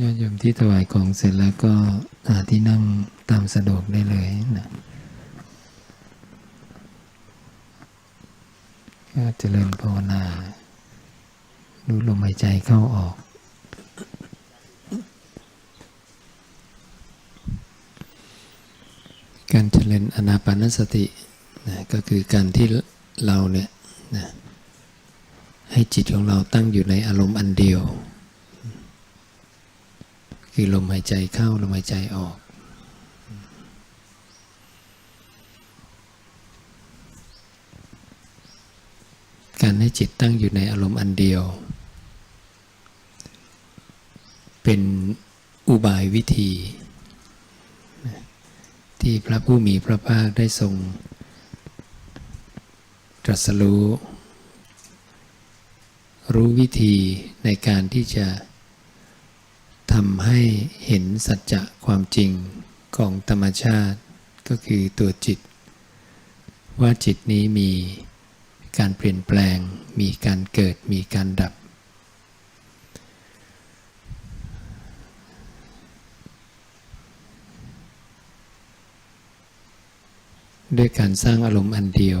ญาติโยมที่ถวายของเสร็จแล้วก็หาที่นั่งตามสะดวกได้เลยนะก็เจริญภาวนา ดูลมหายใจเข้าออก การเจริญอนาปานสตินะก็คือการที่เราเนี่ยนะให้จิตของเราตั้งอยู่ในอารมณ์อันเดียว คือลมหายใจเข้าลมหายใจออก การให้จิตตั้งอยู่ในอารมณ์อันเดียว เป็นอุบายวิธี ที่พระผู้มีพระภาคได้ทรงตรัสรู้ รู้วิธีในการที่จะ ทำให้เห็นสัจจะความจริงของธรรมชาติก็คือตัวจิต ว่าจิตนี้มีการเปลี่ยนแปลง มีการเกิดมีการดับ ด้วยการสร้างอารมณ์อันเดียว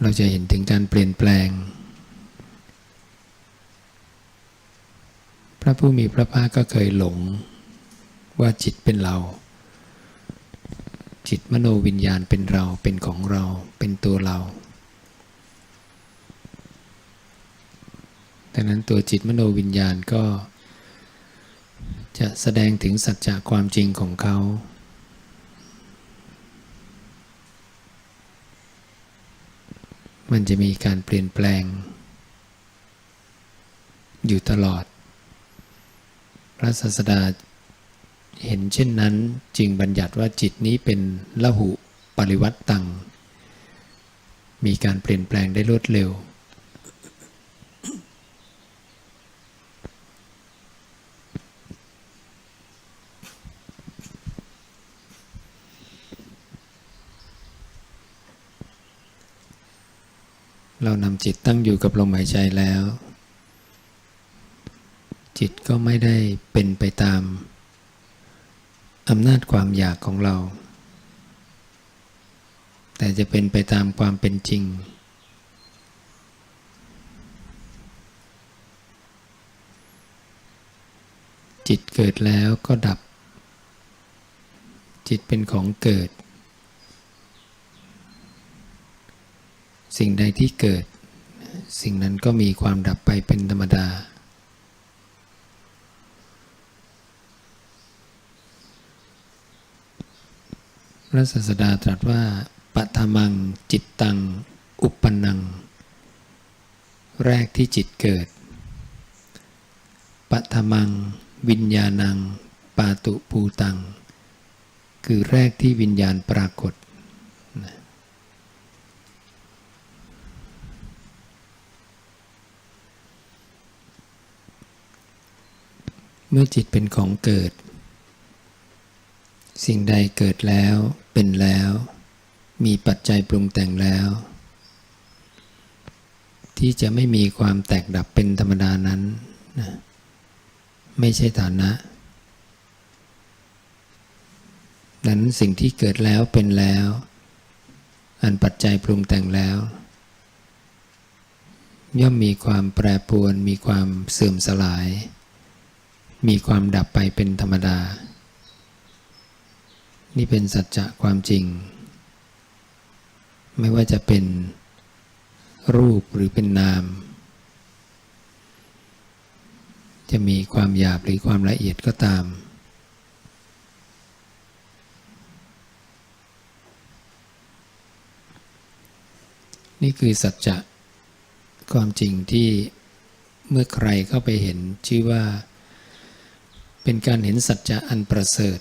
เราจะเห็นถึงการเปลี่ยนแปลง พระผู้มีพระภาคก็เคยหลงว่าจิตเป็นเรา จิตมโนวิญญาณเป็นเราเป็นของเราเป็นตัวเราดังนั้นตัวจิตมโนวิญญาณก็ จะแสดงถึงสัจจะความจริงของเขา มันจะมีการเปลี่ยนแปลง อยู่ตลอด ระศาสดาเห็นเช่นนั้นจึงบัญญัติว่าจิตนี้เป็นละหุปริวัตตัง มีการเปลี่ยนแปลงได้รวดเร็ว เรานำจิตตั้งอยู่กับลมหายใจแล้ว จิตก็ไม่ได้เป็นไปตามอำนาจความอยากของเรา แต่จะเป็นไปตามความเป็นจริง จิตเกิดแล้วก็ดับ จิตเป็นของเกิด สิ่งใดที่เกิด สิ่งนั้นก็มีความดับไปเป็นธรรมดา ระศาสดาตรัสว่าปัทมังจิตตัง อุปนัง แรกที่จิตเกิดปัทมัง วิญญาณัง ปาตุภูตัง คือแรกที่วิญญาณปรากฏ เมื่อจิตเป็นของเกิด สิ่งใดเกิดแล้วเป็นแล้ว มีปัจจัยปรุงแต่งแล้ว ที่จะไม่มีความแตกดับเป็นธรรมดานั้นนะไม่ใช่ฐานะ นั้นสิ่งที่เกิดแล้วเป็นแล้ว อันปัจจัยปรุงแต่งแล้ว ย่อมมีความแปรปรวน มีความเสื่อมสลาย มีความดับไปเป็นธรรมดา นี่เป็นสัจจะความจริง ไม่ว่าจะเป็นรูปหรือเป็นนาม จะมีความหยาบหรือความละเอียดก็ตาม นี่คือสัจจะความจริงที่เมื่อใครเข้าไปเห็นชื่อว่า เป็นการเห็นสัจจะอันประเสริฐ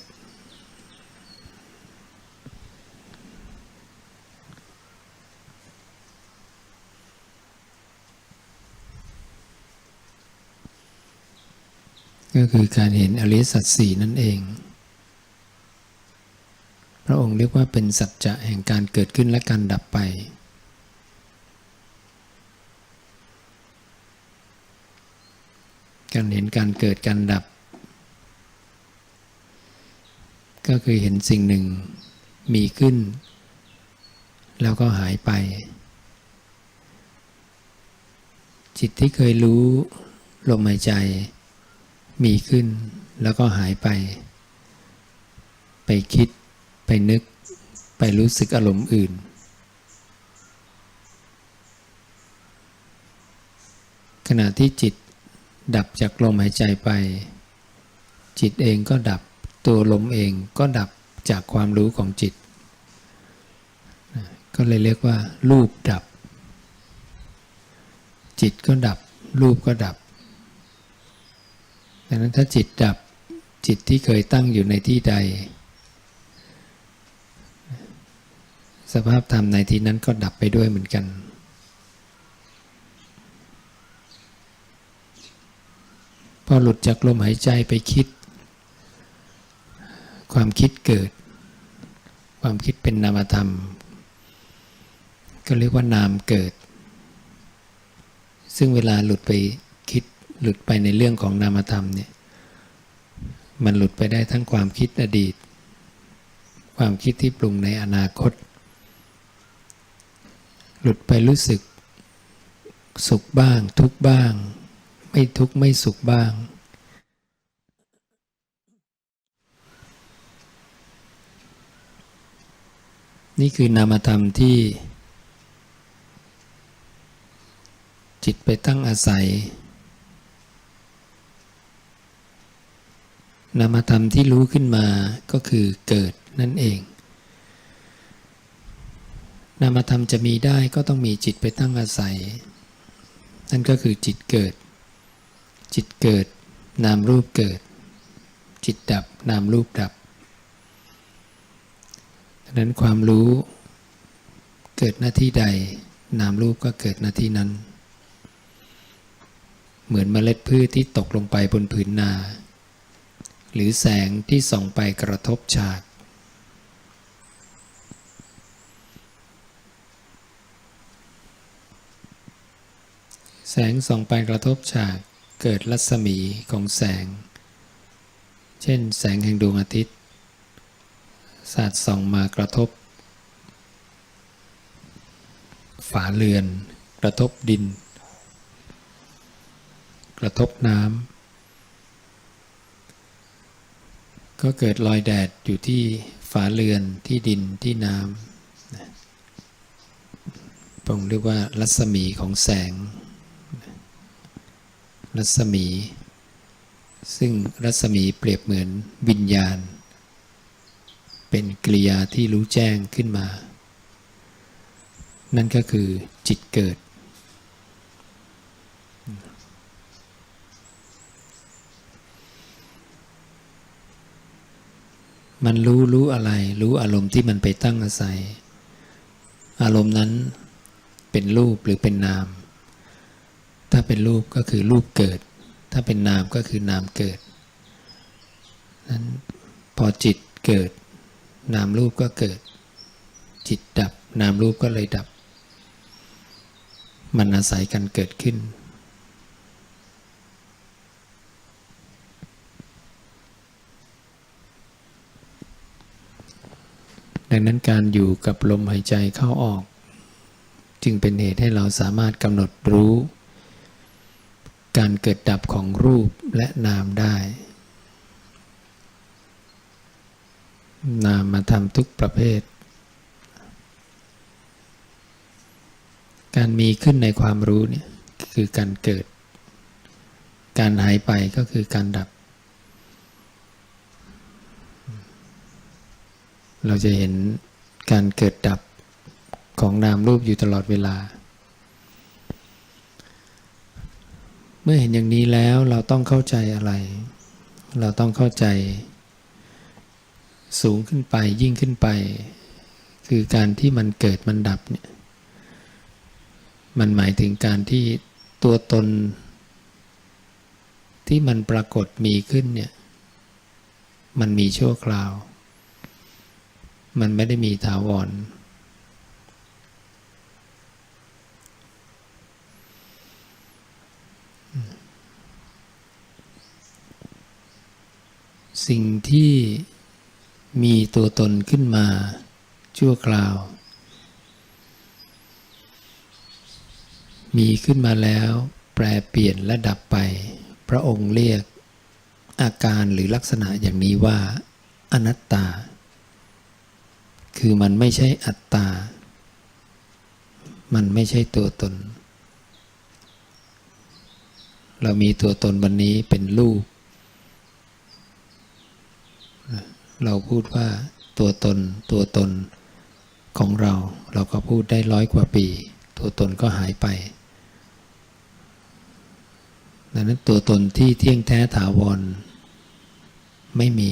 ก็ คือการเห็นอริสัจสี่นั่นเอง พระองค์เรียกว่าเป็นสัจจะแห่งการเกิดขึ้นและการดับไป การเห็นการเกิดการดับ ก็คือเห็นสิ่งหนึ่งมีขึ้น แล้วก็หายไป จิตที่เคยรู้ลมหายใจ มีขึ้นแล้วก็หายไป ไปคิด ไปนึก ไปรู้สึกอารมณ์อื่น ขณะที่จิตดับจากลมหายใจไป จิตเองก็ดับตัวลมเองก็ดับจากความรู้ของจิต ก็เลยเรียกว่า รูปดับ จิตก็ดับ รูปก็ดับ ดังนั้นถ้าจิตดับจิตที่เคยตั้งอยู่ในที่ใด สภาพธรรมในที่นั้นก็ดับไปด้วยเหมือนกัน พอหลุดจากลมหายใจไปคิด ความคิดเกิด ความคิดเป็นนามธรรม ก็เรียกว่านามเกิด ซึ่งเวลาหลุดไปคิด หลุดไปในเรื่องของนามธรรมเนี่ยมันหลุดไปได้ทั้งความคิดอดีต ความคิดที่ปรุงในอนาคต หลุดไปรู้สึกสุขบ้าง ทุกบ้าง ไม่ทุกไม่สุขบ้าง นี่คือนามธรรมที่จิตไปตั้งอาศัย นามธรรมที่รู้ขึ้นมาก็คือเกิดนั่นเอง นามธรรมจะมีได้ก็ต้องมีจิตไปตั้งอาศัย นั่นก็คือจิตเกิด จิตเกิด นามรูปเกิด จิตดับนามรูปดับดังนั้นความรู้เกิดหน้าที่ใด นามรูปก็เกิดหน้าที่นั้น เหมือนเมล็ดพืชที่ตกลงไปบนผืนนา หรือแสงที่ส่องไปกระทบฉาก แสงส่องไปกระทบฉากเกิดรัศมีของแสง เช่นแสงแห่งดวงอาทิตย์สาดส่องมากระทบ ฝาเรือน กระทบดิน กระทบน้ำ ก็เกิดรอยแดดอยู่ที่ฝาเรือนที่ดินที่น้ำนะพระองค์เรียกว่ารัศมีของแสง รัศมี ซึ่งรัศมีเปรียบเหมือนวิญญาณ เป็นกริยาที่รู้แจ้งขึ้นมา นั่นก็คือจิตเกิด มันรู้รู้อะไร รู้อารมณ์ที่มันไปตั้งอาศัย อารมณ์นั้นเป็นรูปหรือเป็นนาม ถ้าเป็นรูปก็คือรูปเกิด ถ้าเป็นนามก็คือนามเกิด นั้นพอจิตเกิด นามรูปก็เกิด จิตดับ นามรูปก็เลยดับ มันอาศัยกันเกิดขึ้น ดังนั้นการอยู่กับลมหายใจเข้าออก จึงเป็นเหตุให้เราสามารถกำหนดรู้ การเกิดดับของรูปและนามได้ นามมาทำทุกประเภท การมีขึ้นในความรู้เนี่ยคือการเกิด การหายไปก็คือการดับ เราจะเห็นการเกิดดับของนามรูปอยู่ตลอดเวลา เมื่อเห็นอย่างนี้แล้วเราต้องเข้าใจอะไร เราต้องเข้าใจ สูงขึ้นไปยิ่งขึ้นไป คือการที่มันเกิดมันดับเนี่ยมันหมายถึงการที่ตัวตน ที่มันปรากฏมีขึ้นเนี่ยมันมีชั่วคราว มันไม่ได้มีถาวร สิ่งที่มีตัวตนขึ้นมาชั่วคราว มีขึ้นมาแล้วแปรเปลี่ยนและดับไป พระองค์เรียกอาการหรือลักษณะอย่างนี้ว่า อนัตตา คือมันไม่ใช่อัตตา มันไม่ใช่ตัวตน เรามีตัวตนวันนี้เป็นรูป เราพูดว่าตัวตนตัวตนของเรา เราก็พูดได้ร้อยกว่าปี ตัวตนก็หายไปดังนั้นตัวตนที่เที่ยงแท้ถาวรไม่มี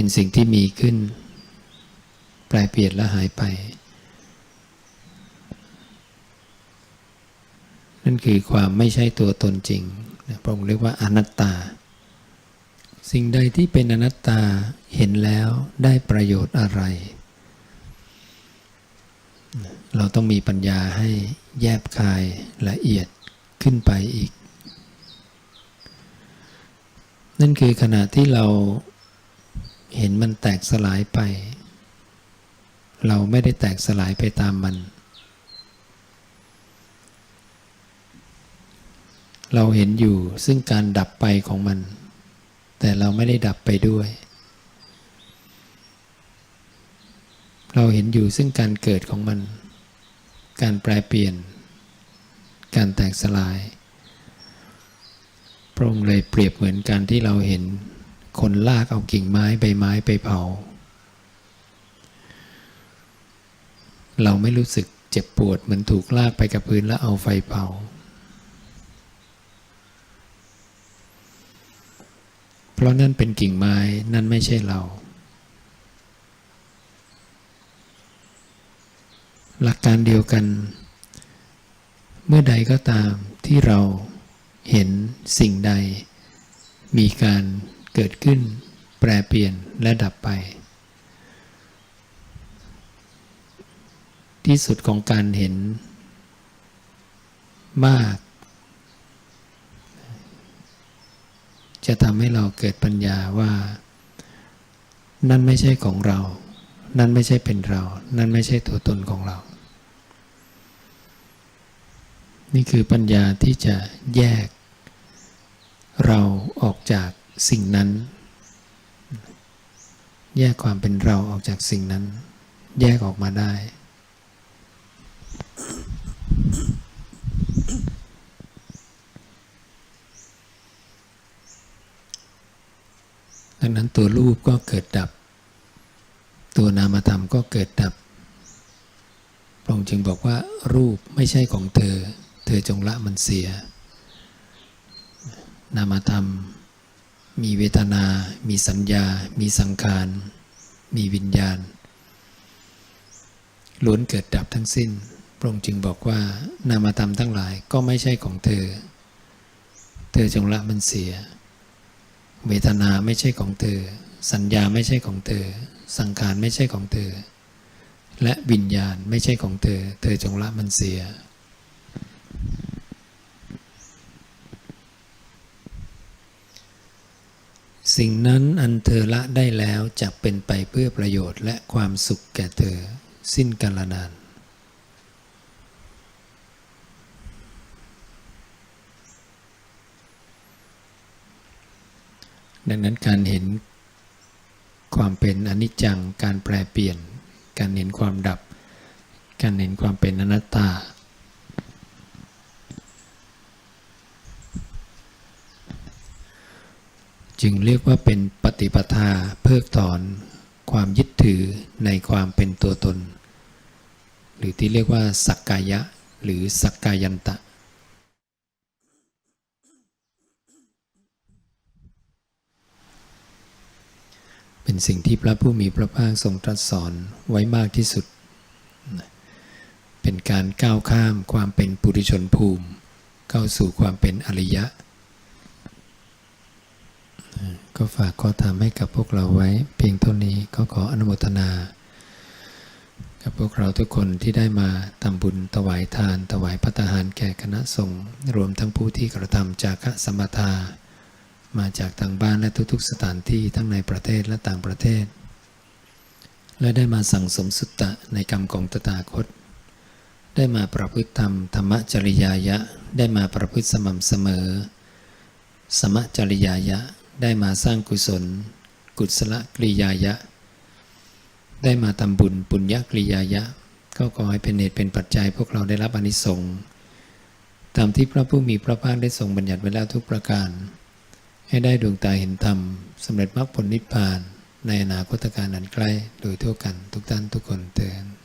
เป็นสิ่งที่มีขึ้น แปลเปลี่ยนและหายไป นั่นคือความไม่ใช่ตัวตนจริงพระองค์เรียกว่าอนัตตา สิ่งใดที่เป็นอนัตตาเห็นแล้วได้ประโยชน์อะไร เราต้องมีปัญญาให้แยบคายละเอียดขึ้นไปอีก นั่นคือขณะที่เรา เห็นมันแตกสลายไป เราไม่ได้แตกสลายไปตามมัน เราเห็นอยู่ซึ่งการดับไปของมัน แต่เราไม่ได้ดับไปด้วย เราเห็นอยู่ซึ่งการเกิดของมัน การแปลเปลี่ยน การแตกสลายพระองค์เลยเปรียบเหมือนการที่เราเห็น คนลากเอากิ่งไม้ใบไม้ไปเผา เราไม่รู้สึกเจ็บปวดเหมือนถูกลากไปกับพื้นแล้วเอาไฟเผา เพราะนั่นเป็นกิ่งไม้นั่นไม่ใช่เรา หลักการเดียวกัน เมื่อใดก็ตามที่เราเห็นสิ่งใดมีการ เกิดขึ้น แปรเปลี่ยนและดับไป ที่สุดของการเห็น มาก จะทำให้เราเกิดปัญญาว่า นั่นไม่ใช่ของเรา นั่นไม่ใช่เป็นเรา นั่นไม่ใช่ตัวตนของเรา นี่คือปัญญาที่จะแยกเราออกจาก สิ่งนั้น แยกความเป็นเราออกจากสิ่งนั้น แยกออกมาได้ ดังนั้นตัวรูปก็เกิดดับ ตัวนามธรรมก็เกิดดับพระองค์จึงบอกว่ารูปไม่ใช่ของเธอ เธอจงละมันเสีย นามธรรม มีเวทนา มีสัญญา มีสังขาร มีวิญญาณ ล้วนเกิดดับทั้งสิ้น พระองค์จึงบอกว่านามธรรมทั้งหลายก็ไม่ใช่ของเธอ เธอจงละมันเสีย เวทนาไม่ใช่ของเธอ สัญญาไม่ใช่ของเธอ สังขารไม่ใช่ของเธอ และวิญญาณไม่ใช่ของเธอ เธอจงละมันเสีย สิ่งนั้นอันเธอละได้แล้วจะเป็นไปเพื่อประโยชน์และความสุขแก่เธอ สิ้นกาลนาน ดังนั้นการเห็นความเป็นอนิจจัง การแปลเปลี่ยน การเห็นความดับ การเห็นความเป็นอนัตตา จึงเรียกว่าเป็นปฏิปทาเพิกถอน ความยึดถือในความเป็นตัวตน หรือที่เรียกว่า สักกายะ หรือสักกายันตะ เป็นสิ่งที่พระผู้มีพระภาคทรงตรัสสอนไว้มากที่สุด เป็นการก้าวข้ามความเป็นปุถุชนภูมิ เข้าสู่ความเป็นอริยะ ก็ฝากข้อธรรมให้กับพวกเราไว้ เพียงเท่านี้ก็ขออนุโมทนา กับพวกเราทุกคนที่ได้มาทำบุญถวายทาน ถวายพัตตาหารแก่คณะสงฆ์รวมทั้งผู้ที่กระทำจากสมทา มาจากทางบ้านและทุกๆ สถานที่ทั้งในประเทศและต่างประเทศ และได้มาสั่งสมสุตตะในกรรมของตถาคต ได้มาประพฤติธรรมธรรมจริยายะ ได้มาประพฤติสม่ำเสมอ สมจริยายะ ได้มาสร้างกุศล กุศลกริยายะ ได้มาทำบุญปุญญกริยายะ ก็ขอให้เป็นเหตุเป็นปัจจัยพวกเราได้รับอนิสงส์ตามที่พระผู้มีพระภาคได้ทรงบัญญัติไว้แล้วทุกประการ ให้ได้ดวงตาเห็นธรรมสำเร็จมรรคผลนิพพาน ในอนาคตการอันใกล้โดยทั่วกันทุกท่านทุกคนเตือน